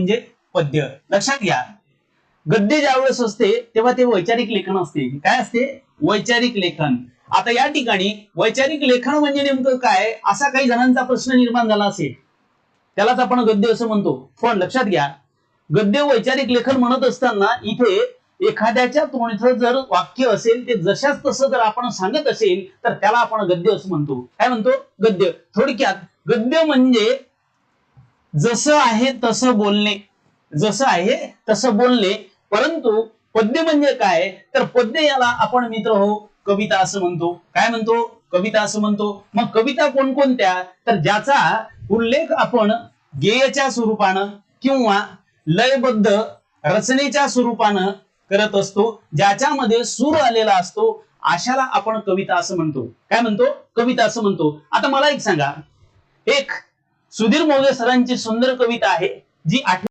म्हणजे पद्य. लक्षात घ्या. गद्य ज्यावेळेस असते तेव्हा ते वैचारिक लेखन असते. काय असते? वैचारिक लेखन. आता या ठिकाणी वैचारिक लेखन म्हणजे नेमकं काय? असा काही जणांचा प्रश्न निर्माण झाला असेल. त्यालाच आपण गद्य असं म्हणतो. पण लक्षात घ्या. गद्य वैचारिक लेखन म्हणत असताना इथे एखाद्याच्या तोंडचं जर वाक्य असेल ते जशाच तसं जर आपण सांगत असेल तर त्याला आपण गद्य असं म्हणतो. काय म्हणतो? गद्य. थोडक्यात गद्य म्हणजे जसं आहे तसं बोलणे. जसं आहे तसं बोलणे. परंतु पद्य म्हणजे काय? तर पद्य याला आपण मित्र हो कविता असं म्हणतो. काय म्हणतो? कविता असं म्हणतो. मग कविता कोणकोणत्या? तर ज्याचा उल्लेख आपण गेयच्या स्वरूपानं किंवा लयबद्ध रचनेच्या स्वरूपानं करत असतो ज्याच्यामध्ये सूर आलेला असतो अशाला आपण कविता असं म्हणतो. काय म्हणतो? कविता असं म्हणतो. आता मला एक सांगा. एक सुधीर मोगे सरांची सुंदर कविता आहे जी आठ